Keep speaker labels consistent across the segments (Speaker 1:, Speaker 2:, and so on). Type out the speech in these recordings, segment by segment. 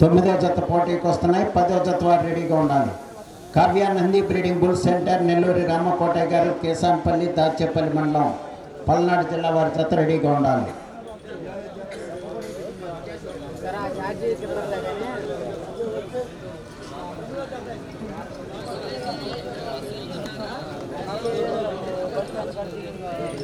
Speaker 1: తొమ్మిదో జత పోటీకి వస్తున్నాయి. పదో జత వారు రెడీగా ఉండాలి. Kavya Nandi breeding bull centre Nelluri Ramakotaiah garu Kesanpalli Dachepalli మండలం పల్నాడు జిల్లా వారి జత రెడీగా ఉండాలి.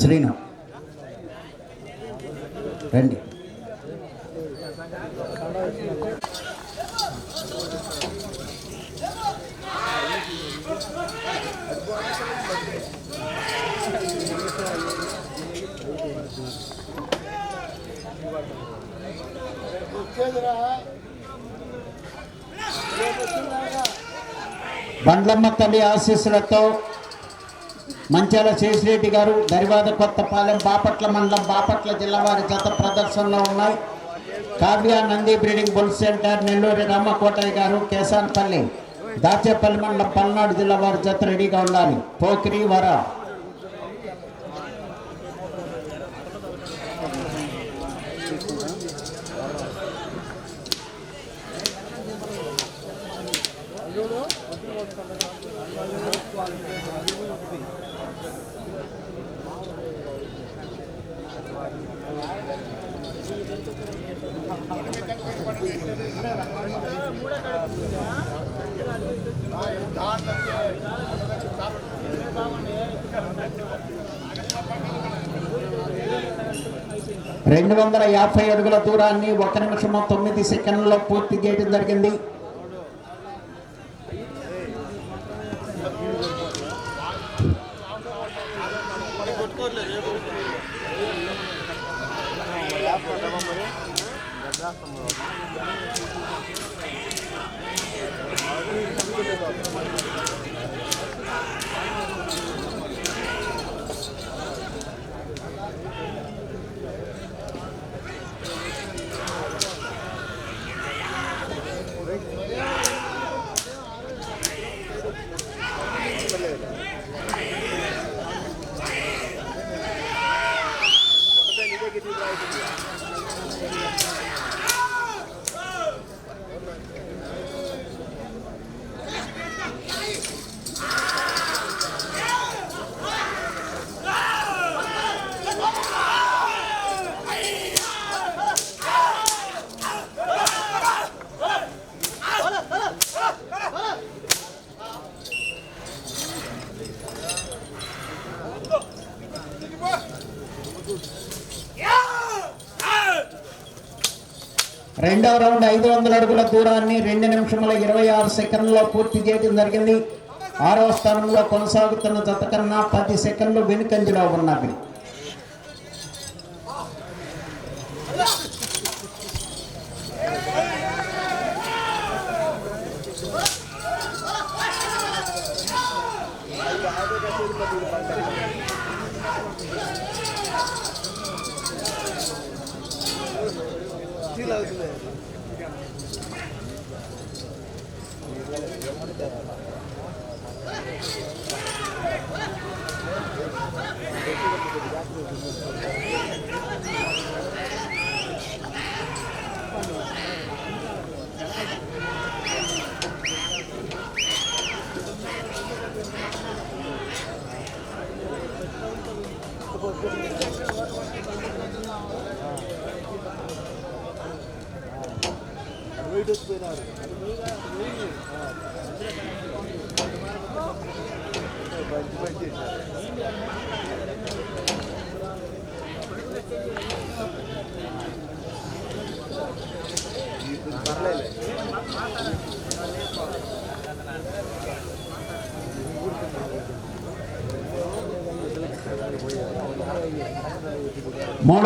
Speaker 1: శ్రీను. రండి. బండ్లమ్మ తల్లి ఆశీస్సులతో మంచాల శేషిరెడ్డి గారు దరివాద కొత్తపాలెం బాపట్ల మండలం బాపట్ల జిల్లా వారి జత ప్రదర్శనలో ఉన్నాయి. Kavya Nandi breeding bull centre Nelluri Ramakotaiah garu Kesanpalli Dachepalli మండలం పల్నాడు జిల్లా వారి జత రెడీగా ఉండాలి. పోకిరి వర. రెండు వందల యాభై అడుగుల దూరాన్ని ఒక నిమిషము తొమ్మిది సెకండ్లలో పూర్తి చేయడం జరిగింది. రెండవ రౌండ్ ఐదు వందల అడుగుల దూరాన్ని రెండు నిమిషముల ఇరవై ఆరు సెకండ్లో పూర్తి చేయడం జరిగింది. ఆరవ స్థానంలో కొనసాగుతున్న జత కన్నా పది సెకండ్లు వెనుకంజలో ఉన్నవి.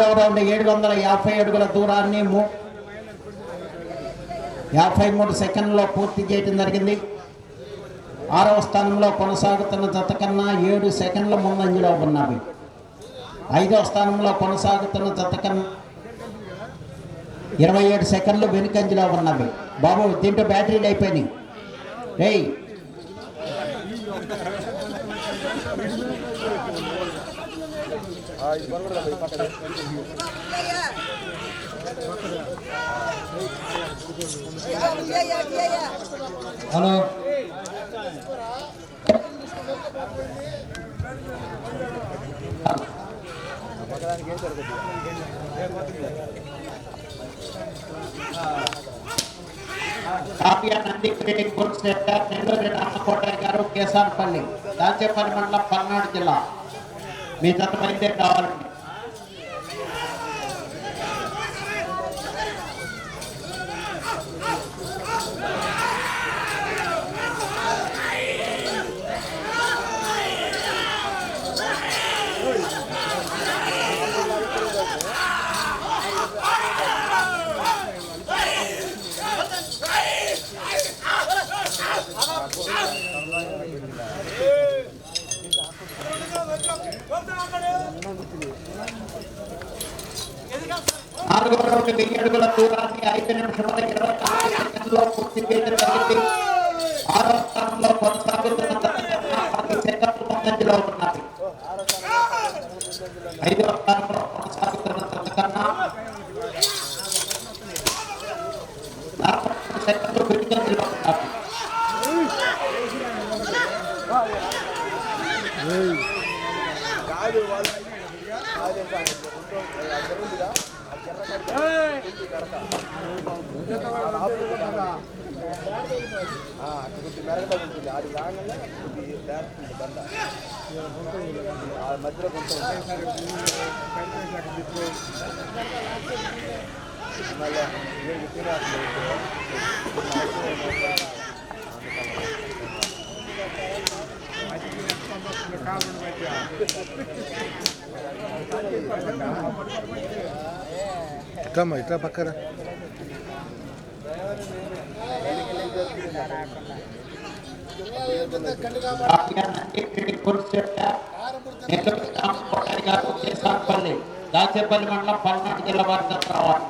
Speaker 1: రౌండ్ ఏడు వందల యాభై అడుగుల దూరాన్ని మూ- యాభై మూడు సెకండ్లో పూర్తి చేయడం జరిగింది. ఆరవ స్థానంలో కొనసాగుతున్న జత కన్నా ఏడు సెకండ్ల ముందంజలో ఉన్నవి ఐదవ స్థానంలో కొనసాగుతున్న జత కన్నా ఇరవై ఏడు సెకండ్లు వెనుకంజలో ఉన్నవి బాబు దీంట్లో బ్యాటరీలు అయిపోయినాయి. రేయ్ hello. Kavya Nandi critic book centre Nellore Ramakotaiah garu Kesarpalli Dachepalli మండలం పల్నాడు జిల్లా. మీ జత బయలుదేరి కావాలండి నాలుగో రౌండ్ వెయ్యి అడుగుల దూరాన్ని ఐదు నిమిషముల ఇరవై నాలుగు సెకండ్లో పూర్తి చేయడం జరిగింది ఆరో స్థానంలో కొనసాగుతున్న జత కన్నా పది సెకండ్లు ముందంజలో ఉన్నది ఐదవ స్థానంలో కొనసాగుతున్న జత కన్నా నలభై మూడు సెకండ్లు వెనుకంజలో ఉన్నది
Speaker 2: మధ్యలో కొంచెం మళ్ళీ వీడికి తినట్లేదు
Speaker 3: ఇట్లా ఇట్లా పక్కన
Speaker 1: Kavya Nandi critic book centre Nellore Ramakotaiah garu Kesarpalli Dachepalli మండలం పల్నాడు జిల్లా వారి జత రావాలి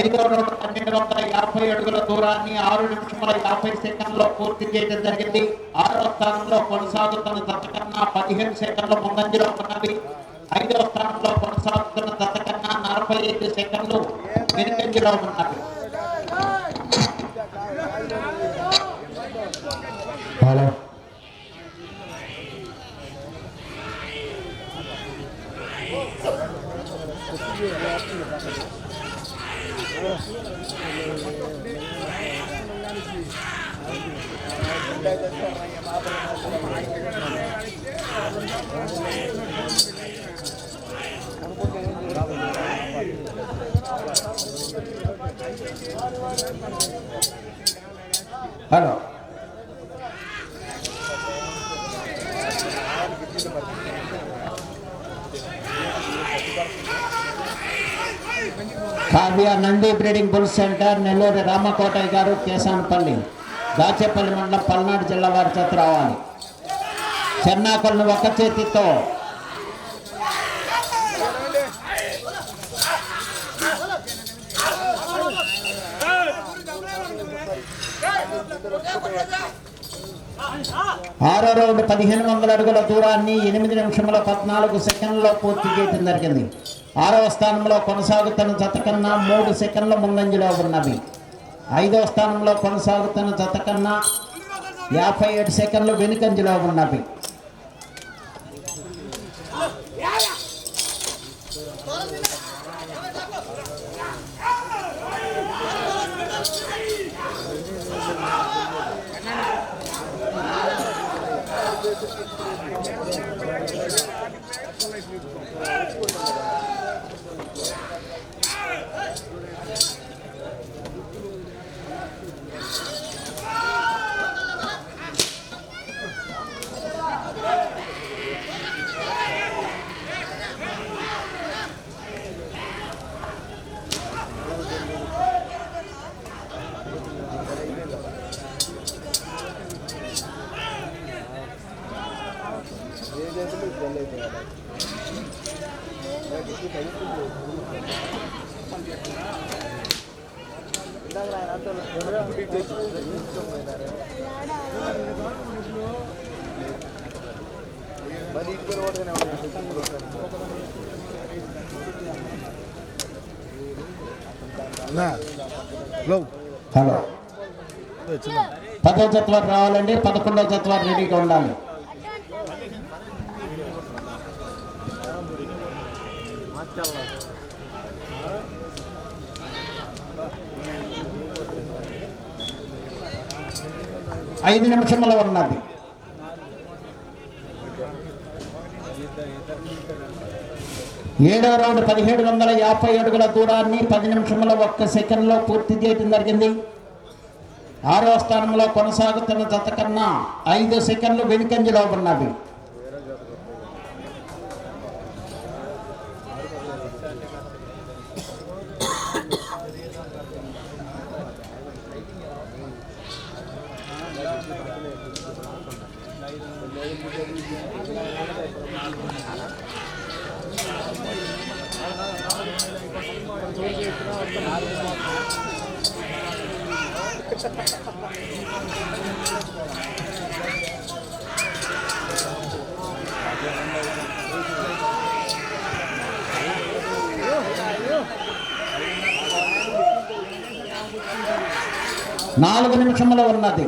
Speaker 1: ఐదో రౌండ్ పన్నెండు వందల యాభై అడుగుల దూరాన్ని ఆరు నిమిషముల యాభై సెకండ్లో పూర్తి చేయడం జరిగింది. ఆరో స్థానంలో కొనసాగుతున్న జత పదిహేను సెకండ్ల ముందంజలో ఉన్నది. ఐదో స్థానంలో కొనసాగుతున్న జత నలభై ఐదు సెకండ్లు వెనుకంజలో ఉన్నది.
Speaker 3: Hello
Speaker 1: hello Kavya Nandi breeding bull centre Nellore Ramakotaiah garu Kesanapalli Dachepalli మండలం పల్నాడు జిల్లా వారి చేత రావాలి. చెన్నాకొలను ఒక చేతితో ఆరో రౌండ్ పదిహేను వందల అడుగుల దూరాన్ని ఎనిమిది నిమిషముల పద్నాలుగు సెకండ్లో పూర్తి చేయడం జరిగింది. ఆరవ స్థానంలో కొనసాగుతున్న జత కన్నా మూడు సెకండ్ల ముందంజలో ఉన్నవి. ఐదవ స్థానంలో కొనసాగుతున్న జత కన్నా యాభై ఏడు సెకండ్లు వెనుకంజలో ఉన్నవి.
Speaker 2: Thank you. మరి ఇద్దరు ఓడగానే
Speaker 1: హలో.
Speaker 3: చిన్న
Speaker 1: పదో జత వారు రావాలండి పదకొండో జత రెడీగా ఉండాలి. ఐదు నిమిషముల ఉన్నది. ఏడవ రౌండ్ పదిహేడు వందల యాభై అడుగుల దూరాన్ని పది నిమిషముల ఒక్క సెకండ్లో పూర్తి చేయడం జరిగింది. ఆరో స్థానంలో కొనసాగుతున్న జత కన్నా ఐదు సెకండ్లు వెనుకంజలో ఉన్నవి నాలుగు నిమిషంలో ఉన్నది.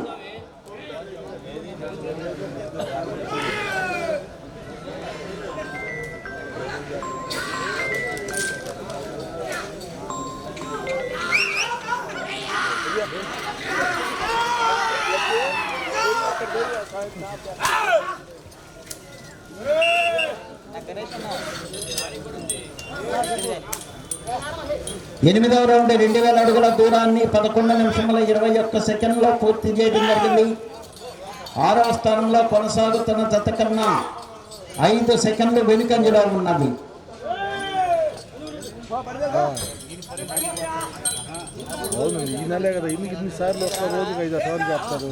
Speaker 1: ఎనిమిదవ రౌండ్ రెండు వేల అడుగుల దూరాన్ని పదకొండు నిమిషముల ఇరవై ఒక్క సెకండ్లో పూర్తి చేయడం జరిగింది. ఆరవ స్థానంలో కొనసాగుతున్న జత కన్నా ఐదు సెకండ్లు వెనుకంజలో ఉన్నది
Speaker 3: అవును ఈ నెలే కదా ఇన్ని ఇన్ని సార్లు ఒక్క రోజుకి ఐదు సార్లు చెప్తారు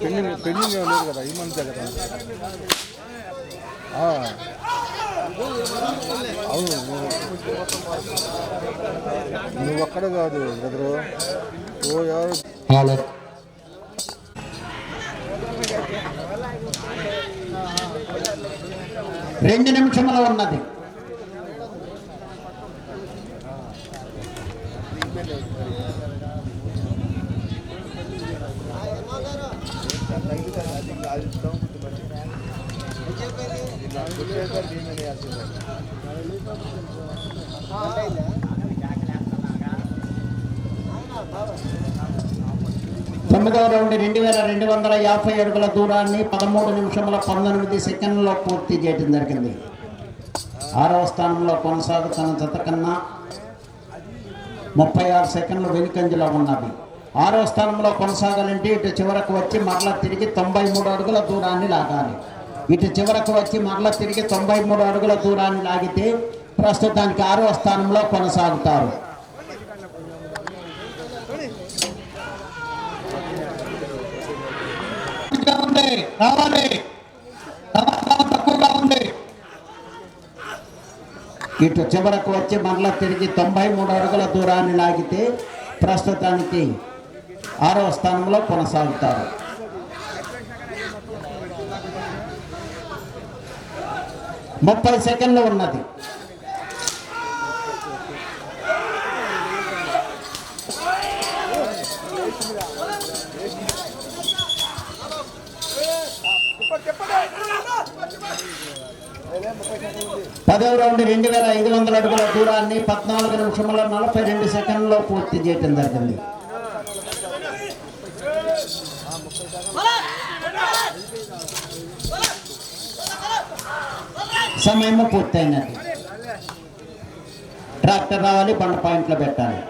Speaker 3: పెండింగ్ పెండింగ్ ఏం లేదు కదా ఈ మంత్ కదా. అవును నువ్వు- ఒక్కడ కాదు బ్రదరు. ఓ ఎవరు?
Speaker 1: రెండు నిమిషంలో ఉన్నది. రెండు వేల రెండు వందల యాభై అడుగుల దూరాన్ని పదమూడు నిమిషముల పంతొమ్మిది సెకండ్లలో పూర్తి చేయడం జరిగింది. ఆరవ స్థానంలో కొనసాగుతున్న జత కన్నా ముప్పై ఆరు సెకండ్లు వెనుకంజలో ఉన్నది ఆరో స్థానంలో కొనసాగాలంటే ఇటు చివరకు వచ్చి మరలా తిరిగి తొంభై మూడు అడుగుల దూరాన్ని లాగాలి. ఇటు చివరకు వచ్చి మరలా తిరిగి తొంభై మూడు అడుగుల దూరాన్ని లాగితే ప్రస్తుతానికి ఆరో స్థానంలో కొనసాగుతారు. రావాలి. రావాలి తక్కువగా ఉంది. ఇటు చివరకు వచ్చి మరలా తిరిగి తొంభై మూడు అడుగుల దూరాన్ని లాగితే ప్రస్తుతానికి ఆరో స్థానంలో కొనసాగుతారు. ముప్పై సెకండ్లు ఉన్నది. పదవ రౌండ్ రెండు వేల ఐదు వందల అడుగుల దూరాన్ని పద్నాలుగు నిమిషముల నలభై రెండు సెకండ్లో పూర్తి చేయటం జరిగింది. సమయము పూర్తయినది. ట్రాక్టర్ రావాలి బండ పాయింట్లో పెట్టాలి.